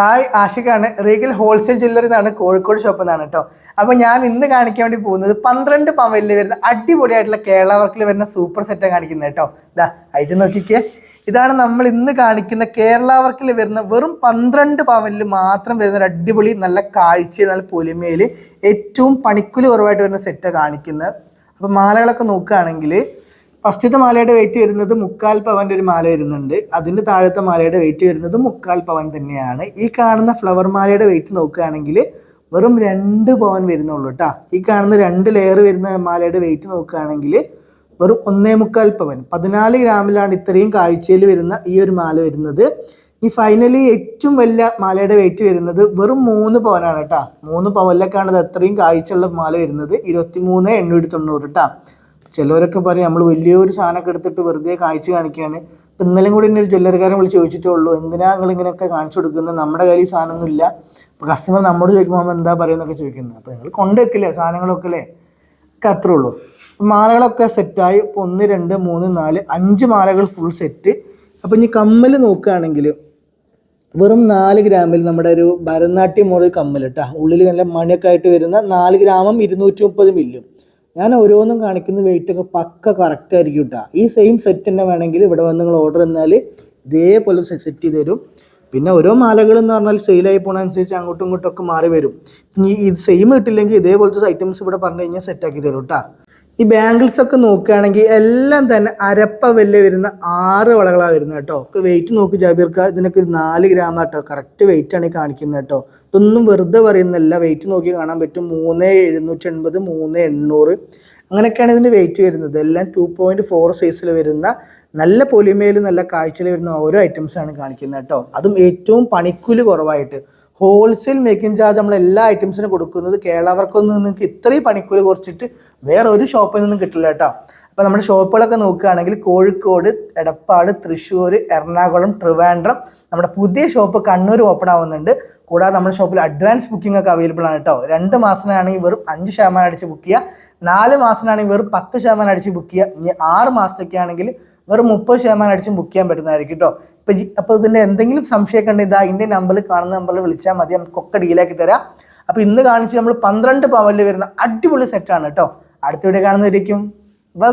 Hi ആഷിഖാണ്. Regal wholesale jewellery എന്നാണ് Kozhikode shop എന്നാണ് കേട്ടോ അപ്പോൾ ഞാൻ ഇന്ന് കാണിക്കാൻ വേണ്ടി പോകുന്നത് പന്ത്രണ്ട് പവലിൽ വരുന്ന അടിപൊളിയായിട്ടുള്ള കേരള വർക്കിൽ വരുന്ന സൂപ്പർ സെറ്റാണ് കാണിക്കുന്നത് കേട്ടോ ഇതാ ആയിട്ട് നോക്കിക്കേ. ഇതാണ് നമ്മൾ ഇന്ന് കാണിക്കുന്ന കേരള വർക്കിൽ വരുന്ന വെറും പന്ത്രണ്ട് പവനിൽ മാത്രം വരുന്ന ഒരു അടിപൊളി നല്ല കാഴ്ച നല്ല പൊലിമയിൽ ഏറ്റവും പണിക്കുലി കുറവായിട്ട് വരുന്ന സെറ്റാണ് കാണിക്കുന്നത്. അപ്പോൾ മാലകളൊക്കെ നോക്കുകയാണെങ്കിൽ ഫസ്റ്റത്തെ മാലയുടെ വെയിറ്റ് വരുന്നത് മുക്കാൽ പവന്റെ ഒരു മാല വരുന്നുണ്ട്. അതിന്റെ താഴത്തെ മാലയുടെ വെയിറ്റ് വരുന്നത് മുക്കാൽ പവൻ തന്നെയാണ്. ഈ കാണുന്ന ഫ്ലവർ മാലയുടെ വെയിറ്റ് നോക്കുകയാണെങ്കിൽ വെറും രണ്ട് പവൻ വരുന്നുള്ളൂ കേട്ടോ ഈ കാണുന്ന രണ്ട് ലെയർ വരുന്ന മാലയുടെ വെയിറ്റ് നോക്കുകയാണെങ്കിൽ വെറും ഒന്നേ മുക്കാൽ പവൻ. പതിനാല് ഗ്രാമിലാണ് ഇത്രയും കാഴ്ചയിൽ വരുന്ന ഈ ഒരു മാല വരുന്നത്. ഈ ഫൈനലി ഏറ്റവും വലിയ മാലയുടെ വെയിറ്റ് വരുന്നത് വെറും മൂന്ന് പവനാണ് കേട്ടോ മൂന്ന് പവനിലേക്കാണ് ഇത് അത്രയും കാഴ്ചയുള്ള മാല വരുന്നത്. ഇരുപത്തി മൂന്ന് എണ്ണൂറ്റി തൊണ്ണൂറ് കേട്ടോ ചിലവരൊക്കെ പറയും നമ്മൾ വലിയൊരു സാധനമൊക്കെ എടുത്തിട്ട് വെറുതെ കാഴ്ച കാണിക്കുകയാണ്. ഇപ്പം ഇന്നലെയും കൂടി എന്നെ ഒരു ജ്വല്ലറിക്കാരൻ വിളിച്ച് ചോദിച്ചിട്ടേ ഉള്ളൂ എന്തിനാ നിങ്ങൾ ഇങ്ങനെയൊക്കെ കാണിച്ചു കൊടുക്കുന്നത്? നമ്മുടെ കയ്യിൽ സാധനമൊന്നും ഇല്ല അപ്പോൾ കസ്റ്റമർ നമ്മോട് ചോദിക്കുമ്പോൾ നമ്മൾ എന്താ പറയുന്നതൊക്കെ ചോദിക്കുന്നത്? അപ്പോൾ നിങ്ങൾ കൊണ്ടുവെക്കില്ലേ സാധനങ്ങളൊക്കെ അല്ലേ? ഒക്കെ അത്രേ ഉള്ളൂ. മാലകളൊക്കെ സെറ്റായി ഇപ്പോൾ ഒന്ന് രണ്ട് മൂന്ന് നാല് അഞ്ച് മാലകൾ ഫുൾ സെറ്റ് അപ്പോൾ ഇനി കമ്മൽ നോക്കുകയാണെങ്കിൽ വെറും നാല് ഗ്രാമിൽ നമ്മുടെ ഒരു ഭരതനാട്യം മോഡൽ കമ്മൽ കേട്ടോ ഉള്ളിൽ നല്ല മണിയൊക്കെ ആയിട്ട് വരുന്ന നാല് ഗ്രാമം ഇരുന്നൂറ്റി മുപ്പത് മില്ലും ഞാൻ ഓരോന്നും കാണിക്കുന്ന വെയിറ്റ് ഒക്കെ പക്ക കറക്റ്റ് ആയിരിക്കും കേട്ടോ ഈ സെയിം സെറ്റ് തന്നെ വേണമെങ്കിൽ ഇവിടെ വന്ന് നിങ്ങൾ ഓർഡർ തന്നാൽ ഇതേപോലെ സെറ്റ് ചെയ്ത് തരും. പിന്നെ ഓരോ മാലകൾ എന്ന് പറഞ്ഞാൽ സെയിലായി അനുസരിച്ച് അങ്ങോട്ടും ഇങ്ങോട്ടും ഒക്കെ മാറി വരും. ഇനി ഇത് സെയിം കിട്ടില്ലെങ്കിൽ ഇതേപോലത്തെ ഐറ്റംസ് ഇവിടെ പറഞ്ഞു കഴിഞ്ഞാൽ സെറ്റാക്കി തരും കേട്ടോ ഈ ബാംഗിൾസ് ഒക്കെ നോക്കുകയാണെങ്കിൽ എല്ലാം തന്നെ അരപ്പ വല്ല് വരുന്ന ആറ് വളകളാണ് വരുന്നത് കേട്ടോ. വെയിറ്റ് നോക്കി ജാബീർക്ക ഇതിനൊക്കെ ഒരു നാല് ഗ്രാം കേട്ടോ. കറക്റ്റ് വെയിറ്റ് ആണ് കാണിക്കുന്നത് കേട്ടോ. ഇതൊന്നും വെറുതെ പറയുന്നില്ല. വെയിറ്റ് നോക്കി കാണാൻ പറ്റും. മൂന്ന് എഴുന്നൂറ്റി എൺപത് മൂന്ന് എണ്ണൂറ്. അങ്ങനെയൊക്കെയാണ് ഇതിന്റെ വെയിറ്റ് വരുന്നത്. എല്ലാം ടു പോയിന്റ് ഫോർ സൈസിൽ വരുന്ന നല്ല പൊലിമയിൽ നല്ല കാഴ്ചയിൽ വരുന്ന ഓരോ ഐറ്റംസ് ആണ് കാണിക്കുന്നത് കേട്ടോ. അതും ഏറ്റവും പണിക്കൂലി കുറവായിട്ട്. ഹോൾസെയിൽ മേക്കിംഗ് ചാർജ് നമ്മൾ എല്ലാ ഐറ്റംസിനും കൊടുക്കുന്നത് കേരളവർക്കൊന്നും നിങ്ങൾക്ക് ഇത്രയും പണിക്കൂലി കുറച്ചിട്ട് വേറെ ഒരു ഷോപ്പിൽ നിന്നും കിട്ടില്ല കേട്ടോ. അപ്പോൾ നമ്മുടെ ഷോപ്പുകളൊക്കെ നോക്കുകയാണെങ്കിൽ കോഴിക്കോട് എടപ്പാട് തൃശ്ശൂർ എറണാകുളം ട്രിവാൻഡ്രം നമ്മുടെ പുതിയ ഷോപ്പ് കണ്ണൂർ ഓപ്പൺ ആവുന്നുണ്ട്. കൂടാതെ നമ്മുടെ ഷോപ്പിൽ അഡ്വാൻസ് ബുക്കിംഗ് ഒക്കെ അവൈലബിൾ ആണ് കേട്ടോ. രണ്ട് മാസത്തിനാണെങ്കിൽ വെറും അഞ്ച് ശതമാനം അടിച്ച് ബുക്ക് ചെയ്യുക. നാല് മാസത്തിനാണെങ്കിൽ വെറും പത്ത് ശതമാനം അടിച്ച് ബുക്ക് ചെയ്യുക. ഇനി ആറ് മാസത്തേക്കാണെങ്കിൽ വെറും മുപ്പത് ശതമാനം അടിച്ച് ബുക്ക് ചെയ്യാൻ പറ്റുന്നതായിരിക്കും കേട്ടോ. ഇപ്പം അപ്പോൾ ഇതിന്റെ എന്തെങ്കിലും സംശയമൊക്കെ ഉണ്ടെങ്കിൽ ഇതാ ഇന്ത്യൻ നമ്പറിൽ കാണുന്ന നമ്പറിൽ വിളിച്ചാൽ മതി നമുക്കൊക്കെ ഡീലാക്കി തരാം. അപ്പോൾ ഇന്ന് കാണിച്ച് നമ്മൾ പന്ത്രണ്ട് പവനിൽ വരുന്ന അടിപൊളി സെറ്റാണ് കേട്ടോ അടുത്ത വീഡിയോ കാണുന്നതായിരിക്കും ബൈ